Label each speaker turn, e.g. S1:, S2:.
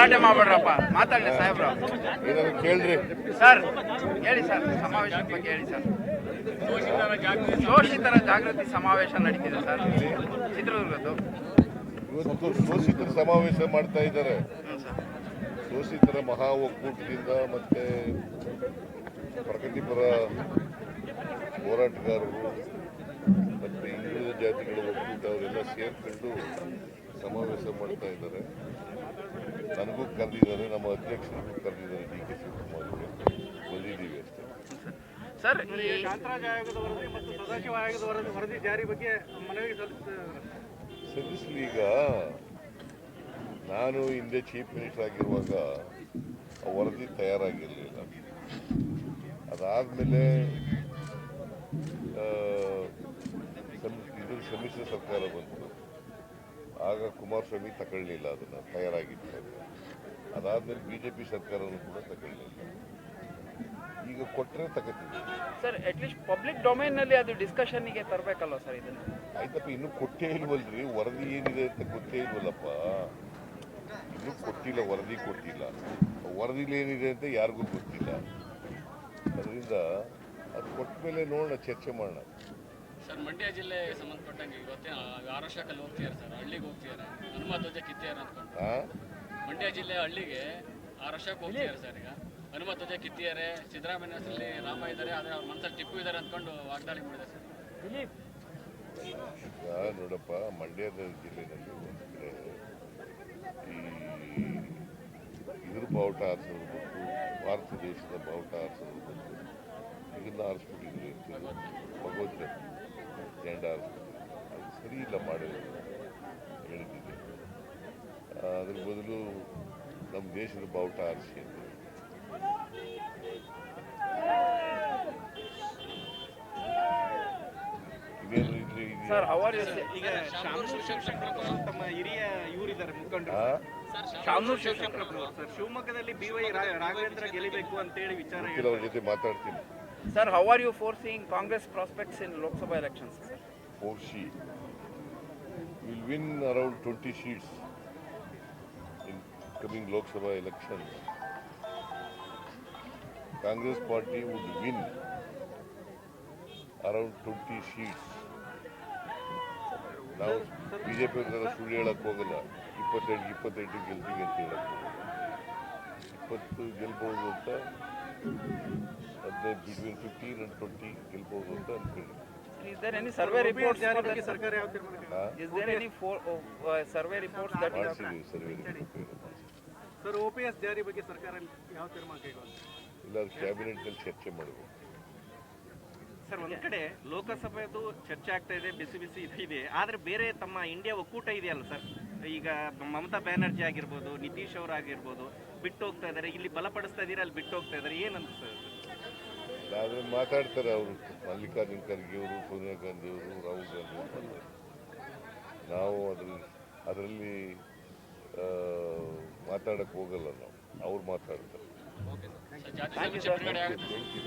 S1: ಗಲಾಟೆ ಮಾಡ್ಬೇಡ್ರಪ್ಪ. ಮಾತಾಡಿ ಸಾಹೇಬ್ರ.
S2: ಕೇಳ್ರಿ.
S1: ಸರ್ ಹೇಳಿ ಸರ್ ಸಮಾವೇಶದ ಬಗ್ಗೆ ಹೇಳಿ ಸರ್. ಶೋಷಿತರ ಜಾಗೃತಿ ಸಮಾವೇಶ ನಡೀತಿದೆ ಸರ್. ಚಿತ್ರದುರ್ಗದ್ದು.
S2: ಇವತ್ತು ಶೋಷಿತರ ಸಮಾವೇಶ ಮಾಡ್ತಾ ಇದ್ದಾರೆ.
S1: ಸರ್
S2: ಶೋಷಿತರ ಮಹಾ ಒಕ್ಕೂಟದಿಂದ ಮತ್ತೆ ಪ್ರಗತಿಪರ ಹೋರಾಟಗಾರರು ಮತ್ತೆ ಹಿಂದುಳಿದ ಜಾತಿಗಳ ಒಕ್ಕೂಟ ಅವರೆಲ್ಲ ಸೇರ್ಕೊಂಡು ಸಮಾವೇಶ ಮಾಡ್ತಾ ಇದ್ದಾರೆ. ನನಗೂ ಕರೆದಿದ್ದಾರೆ ನಮ್ಮ ಅಧ್ಯಕ್ಷರಿಗೂ ಕರೆದಿದ್ದಾರೆ ಡಿ ಕೆ ಶಿವಕುಮಾರ್ ಬಂದಿದ್ದೀವಿ ಅಷ್ಟೇ.
S1: ಸರ್ ಈ
S3: ಕಾಂತರಾಜ್ ಆಯೋಗದ ವರದಿ ಮತ್ತು ಸದಾಶಿವ ಆಯೋಗದ ವರದಿ ವರದಿ ಜಾರಿ ಬಗ್ಗೆ ಮನವಿ
S2: ಸಲ್ಲಿಸಲಿ ಈಗ. ನಾನು ಹಿಂದೆ ಚೀಫ್ ಮಿನಿಸ್ಟರ್ ಆಗಿರುವಾಗ ಆ ವರದಿ ತಯಾರಾಗಿರಲಿಲ್ಲ. ಅದಾದಮೇಲೆ ಸಮ್ಮಿಶ್ರ ಸರ್ಕಾರ ಬಂತು. ಆಗ ಕುಮಾರಸ್ವಾಮಿ ತಗೊಳ್ಳಿಲ್ಲ ಅದನ್ನು ತಯಾರಾಗಿತ್ತು ಅದು. ಅದಾದ್ಮೇಲೆ ಬಿ ಜೆ ಪಿ ಸರ್ಕಾರನೂ ಕೂಡ ತಗೊಳ್ಳಿಲ್ಲ. ಈಗ ಕೊಟ್ಟರೆ ತಗೋತೀವಿ
S1: ಸರ್ ಅಟ್ಲೀಸ್ಟ್ ಪಬ್ಲಿಕ್ ಡೊಮೈನ್ನಲ್ಲಿ ಅದು ಡಿಸ್ಕಷನ್ಗೆ ತರಬೇಕಲ್ವ ಸರ್ ಇದನ್ನು?
S2: ಆಯ್ತಪ್ಪ ಇನ್ನೂ ಕೊಟ್ಟೇ ಇಲ್ವಲ್ರಿ? ವರದಿ ಏನಿದೆ ಅಂತ ಗೊತ್ತೇ ಇಲ್ವಲ್ಲಪ್ಪ? ಇನ್ನೂ ಕೊಟ್ಟಿಲ್ಲ ವರದಿ ಕೊಟ್ಟಿಲ್ಲ. ವರದಿಲಿ ಏನಿದೆ ಅಂತ ಯಾರಿಗೂ ಗೊತ್ತಿಲ್ಲ. ಅದರಿಂದ ಅದು ಕೊಟ್ಟ ಮೇಲೆ ನೋಡೋಣ ಚರ್ಚೆ ಮಾಡೋಣ.
S4: ಸರ್ ಮಂಡ್ಯ ಜಿಲ್ಲೆ ಸಂಬಂಧಪಟ್ಟಂಗೆ ಇವತ್ತೇ ಆರು ವರ್ಷಕ್ಕಲ್ಲಿ ಹೋಗ್ತಿದ್ದಾರೆ ಸರ್. ಹಳ್ಳಿಗೆ ಹೋಗ್ತಿದ್ದಾರೆ. ಹನುಮ ಧ್ವಜ ಕಿತ್ತಿಯಾರ ಅಂದ್ಕೊಂಡು. ಮಂಡ್ಯ ಜಿಲ್ಲೆ ಹಳ್ಳಿಗೆ ಆರು ವರ್ಷಕ್ಕೆ ಹೋಗ್ತಿದ್ದಾರೆ ಸರ್ ಈಗ. ಹನುಮ ಧ್ವಜ ಕಿತ್ತಿದ್ದಾರೆ ಸಿದ್ದರಾಮಯ್ಯ ಹೆಸರಲ್ಲಿ ರಾಮ ಇದ್ದಾರೆ. ಆದರೆ ಅವ್ರ ಮನಸ್ಸಲ್ಲಿ ಟಿಪ್ಪು ಇದ್ದಾರೆ ಅಂದ್ಕೊಂಡು ವಾಗ್ದಾಳಿ ಮಾಡಿದೆ ಸರ್.
S2: ಈಗ ನೋಡಪ್ಪ ಮಂಡ್ಯದ ಜಿಲ್ಲೆನಲ್ಲಿ ಒಂದು ಕಡೆ ಈ ಇದ್ರ ಬಾವುಟ ಭಾರತ ದೇಶದ ಬಾವುಟ ಮತ್ತು ಇದನ್ನ ಆರಿಸ್ಬಿಟ್ಟಿದ್ರೆ ಭಗವದ್ಗೀತೆ ಜೆಂಡ ಹಾರಿಸ್ಬಿಟ್ಟಿದ್ರು ಅದು ಸರಿ ಇಲ್ಲ ಮಾಡಿದ್ರು ಹೇಳಿದ್ದೀನಿ ಅದ್ರ ಬದಲು ನಮ್ಮ ದೇಶದ ಬಾವುಟ ಆರಿಸಿ ಅಂತ?
S1: ಸರ್ ಅವರ್
S3: ಈಗ ಶಾಮನೂರು ಶಿವಶಂಕರಪ್ಪ ತಮ್ಮ ಹಿರಿಯ ಇವರಿದ್ದಾರೆ ಮುಖಂಡರು?
S1: ಶಾಮನೂರ್
S3: ಸರ್ ಶಿವಮೊಗ್ಗದಲ್ಲಿ ಬಿ ವೈ ರಾಘವೇಂದ್ರ ಅಂತ ಅಂತೇಳಿ ವಿಚಾರ
S2: ಅವ್ರ ಜೊತೆ ಮಾತಾಡ್ತೀನಿ.
S1: Sir how are you foreseeing Congress prospects in Lok Sabha elections sir
S2: Porshi win win around 20 seats in coming Lok Sabha elections. Congress party would around 20 seats. ನಾವು ಬಿಜೆಪಿ ಅವ್ರ ಸುಳ್ಳು ಹೇಳಕ್ ಹೋಗಲ್ಲ ಇಪ್ಪತ್ತೆಂಟು ಇಪ್ಪತ್ತೆಂಟು ಗೆಲ್ತೀವಿ ಅಂತ ಹೇಳಕ್ಕೆ ಇಪ್ಪತ್ತು ಗೆಲ್ಬಹುದು ಅಂತ ಹದಿನೈದು ಬಿಟ್ವೀನ್ ಫಿಫ್ಟೀನ್ ಅಂಡ್ ಟ್ವೆಂಟಿ ಗೆಲ್ಬಹುದು ಅಂತ
S1: Is there any survey reports for that? Is there any for, uh, survey reports that you have?
S2: Survey
S3: sir OPS ಜಾರಿ ಬಗ್ಗೆ ಸರ್ಕಾರ ಯಾವ ತೀರ್ಮಾನ ಕೈಗೊಂಡಿದೆ?
S2: ಇಲ್ಲ ಕ್ಯಾಬಿನೆಟ್ನಲ್ಲಿ ಚರ್ಚೆ ಮಾಡಬೇಕು.
S5: ಸರ್ ಒಂದ್ ಕಡೆ ಲೋಕಸಭೆದು ಚರ್ಚೆ ಆಗ್ತಾ ಇದೆ ಬಿಸಿ ಬಿಸಿ ಇದು ಇದೆ. ಆದ್ರೆ ಬೇರೆ ತಮ್ಮ ಇಂಡಿಯಾ ಒಕ್ಕೂಟ ಇದೆಯಲ್ಲ ಸರ್? ಈಗ ಮಮತಾ ಬ್ಯಾನರ್ಜಿ ಆಗಿರ್ಬೋದು ನಿತೀಶ್ ಅವರು ಆಗಿರ್ಬೋದು ಬಿಟ್ಟು ಹೋಗ್ತಾ ಇದಾರೆ. ಇಲ್ಲಿ ಬಲಪಡಿಸ್ತಾ ಇದೀರ ಅಲ್ಲಿ ಬಿಟ್ಟು ಹೋಗ್ತಾ ಇದಾರೆ? ಏನಂತ ಸರ್?
S2: ಆದ್ರೆ ಮಾತಾಡ್ತಾರೆ ಅವರು. ಮಲ್ಲಿಕಾರ್ಜುನ್ ಖರ್ಗೆ ಅವರು ಸೋನಿಯಾ ಗಾಂಧಿ ಅವರು ರಾಹುಲ್ ಗಾಂಧಿ ಅವರು ನಾವು ಅದ್ರಲ್ಲಿ ಅದರಲ್ಲಿ ಮಾತಾಡಕ್ಕೆ ಹೋಗಲ್ಲ ನಾವು. ಅವ್ರು ಮಾತಾಡ್ತಾರೆ.